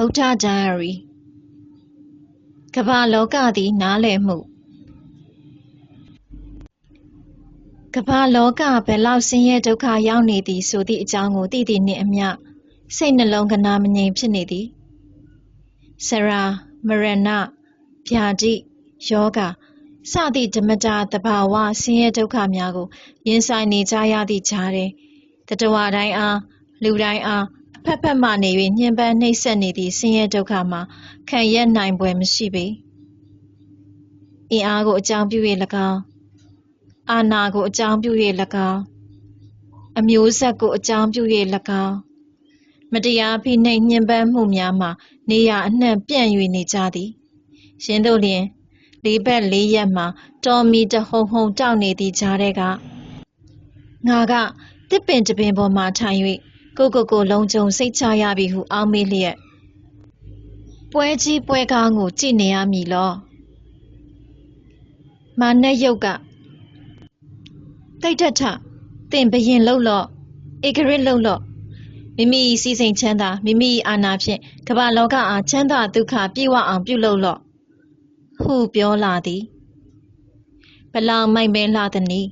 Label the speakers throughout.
Speaker 1: ဗုဒ္ဓ Diary ကမ္ဘာလောကသည်နားလည်မှုကမ္ဘာလောကဘယ်လောက်ဆင်းရဲဒုက္ခရောက်နေသည်ဆိုသည့်အကြောင်းကိုသိသည့်နှင့်အမျှစိတ်နှလုံးကနာမငြိမ်ဖြစ်နေသည်ဆရာမရဏဗျာဒိယောဂစသည့်ဓမ္မတာတဘာဝဆင်းရဲဒုက္ခများကိုရင်ဆိုင်နေကြရသည့်ကြားထဲတတဝတိုင်းအားလူတိုင်းအားအ ဖက်ဖက်မှနေ၍ညှဉ်းပန်းနှိပ်စက်နေသည့်ဆင်းရဲဒုက္ခမှာခံရက်နိုင်ပွဲမရှိပေအင်အားကိုအကြောင်းပြု၍၎င်းအာဏာကိုအကြောင်းပြု၍၎င်းအမျိုးဆက်ကိုအကြောင်းပြု၍၎င်းမတရားဖိနှိပ်ညှဉ်းပန်းမှုများမှာနေရအနှံ့ပြန့်၍နေကြသည်ရှင်တို့လျင်လေးဘက်လေးရက်မှာတော်မီတဟုံဟုံတောက်နေသည့်ကြားထဲကငါကတစ်ပင်တပင်ပေါ်မှထိုင်၍ ကိုကိုကိုလုံးကြုံစိတ်ချရပြီဟုအောင်းမေးလျက်ပွဲကြီးပွဲကောင်းကိုကြည့်နေရမည်လောမာနဲ့ရုပ်ကတိတ်ထထတင်ဘရင်လှုပ်လော့ဧကရစ်လှုပ်လော့မိမိစီစိန်ချမ်းသာမိမိအာနာဖြင့်ကမ္ဘာလောကအားချမ်းသာဒုက္ခပြေဝအောင်ပြုလုပ်လော့ဟုပြောလာသည်ဘလောင်မိုက်မဲလှသည်နီ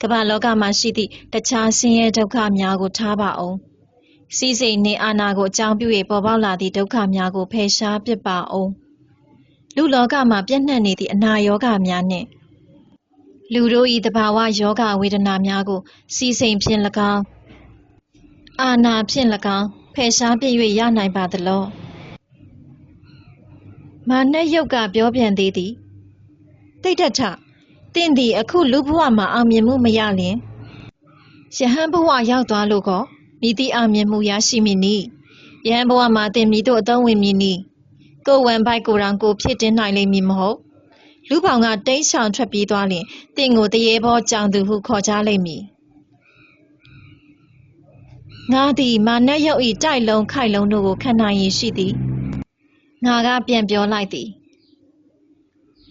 Speaker 1: ကမ္ဘာလောကမှာရှိသည့်တခြားဆင်းရဲဒုက္ခများကိုထားပါအောင် စီစိန်နှင့်အာနာကိုအကြောင်းပြု၍ပေါ်ပေါက်လာသည့်ဒုက္ခများကိုဖယ်ရှားပစ်ပါအောင်လူလောကမှာပြန့်နှံ့နေသည့်အနာရောဂါများနှင့်လူတို့၏တဘာဝယောဂဝေဒနာများကို စီစိန်ဖြင့်၎င်းအာနာဖြင့်၎င်းဖယ်ရှားပြည့်၍ရနိုင်ပါသလောမာနယုတ်ကပြောပြန်သေးသည်တိတ်တထတင့်သည်အခုလူဘဝမှာအောင်မြင်မှုမရလျင်ယဟန်ဘဝရောက်သွားလို့ကော မိသည့်အောင်မြင်မှုရရှိမည်နီယဟန်ဘဝမှာတင်မိတို့အသုံးဝင်မည်နီကိုဝံဘိုက်ကိုတောင်ကိုဖြစ်တင်းနိုင်လိမ့်မည်မဟုတ်လူပောင်ကတိတ်ဆောင်ထွက်ပြေးသွားလျင်တင့်ကိုတရေဘောကြောင်သူဟုခေါ်ကြလိမ့်မည်ငါသည်မာနရုပ်၏တိုက်လုံးခိုက်လုံးတို့ကိုခံနိုင်ရရှိသည်ငါကပြန်ပြောလိုက်သည်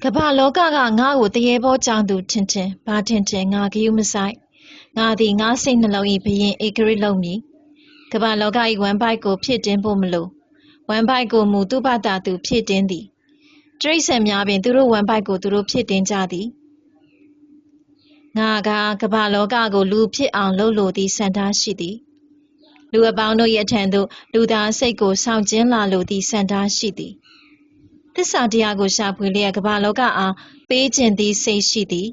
Speaker 1: ကမ္ဘာလောကကငါ့ကိုတရေဘောကြောင်သူထင်ထင်ဘာထင်ထင်ငါဂယုမဆိုင် ငါသည်ငါစိတ်နှလုံး၏ဘရင်ဧကရစ်လုံးမည်ကမ္ဘာလောက၏ဝမ်ဘိုက်ကို ဖြစ်တင်းဖို့မလိုဝမ်ဘိုက်ကိုမူသူ့ဘာသာသူ ဖြစ်တင်းသည်တရိษံများပင်သူတို့ဝမ်ဘိုက်ကိုသူတို့ဖြစ်တင်းကြသည်ငါကကမ္ဘာလောကကို လူဖြစ်အောင်လှုပ်လို့သည်စံထားရှိသည်လူအပေါင်းတို့ရဲ့အထံသို့လူသားစိတ်ကိုဆောင်ကျင်းလာလိုသည့်စံထားရှိသည်သစ္စာတရားကိုရှာဖွေလျက်ကမ္ဘာလောကအားပေးခြင်းသည့်စိတ်ရှိသည်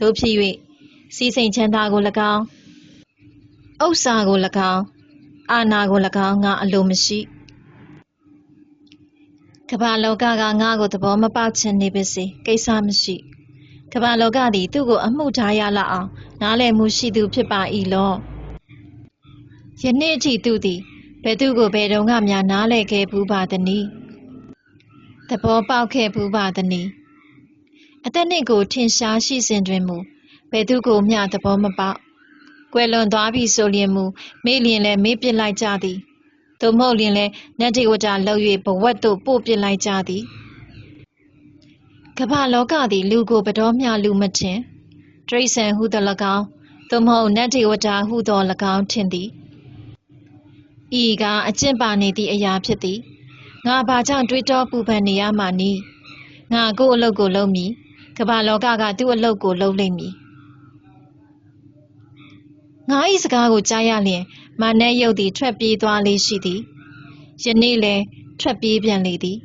Speaker 1: တို့ဖြစ်၍ စီစိန်ချမ်းသာကို၎င်းဥစ္စာကို၎င်းအာဏာကို၎င်းငါအလိုမရှိကမ္ဘာလောကကငါ့ကိုသဘောမပေါက်ချင်နေပါစေကိစ္စမရှိကမ္ဘာလောကသည်သူ့ကိုအမှုထားရလောက်အောင်နားလည်မှုရှိသူဖြစ်ပါ၏လောယနေ့အထိသူသည်ဘယ်သူကိုဘယ်တုန်းကများနားလည်ခဲ့ဘူးပါသနည်းသဘောပေါက်ခဲ့ဘူးပါသနည်းအသက်နှင့်ကိုထင်ရှားရှိစဉ်တွင်မူဘ ယ်သူကိုမျှသဘောမပေါက်ကွယ်လွန်သွားပြီဆိုလျင်မူမေ့လျင်လည်းမေ့ပစ်လိုက်ကြသည်သို့မဟုတ်လျင်လည်းနတ်တေဝတာလှုပ်၍ဘဝတ်သို့ပို့ပစ်လိုက်ကြသည်ကမ္ဘာလောကသည်လူကိုဘတော်မျှလူမထင်တရိษံဟုသော၎င်းသို့မဟုတ်နတ်တေဝတာဟုသော၎င်းထင်သည်ဤကအကျင့်ပါနေသည့်အရာဖြစ်သည်ငါဘာကြောင့်တွေးတောပူပန်နေရမှနည်းငါကို့အလုပ်ကိုလုပ်မည်ကမ္ဘာလောကကသူ့အလုပ်ကိုလုပ်လိမ့်မည် ငါ၏စကားကိုကြားရလျင်မာနဲရုပ်သည်ထွက်ပြေးသွားလေရှိသည်ယနေ့လည်းထွက်ပြေးပြန်လေသည်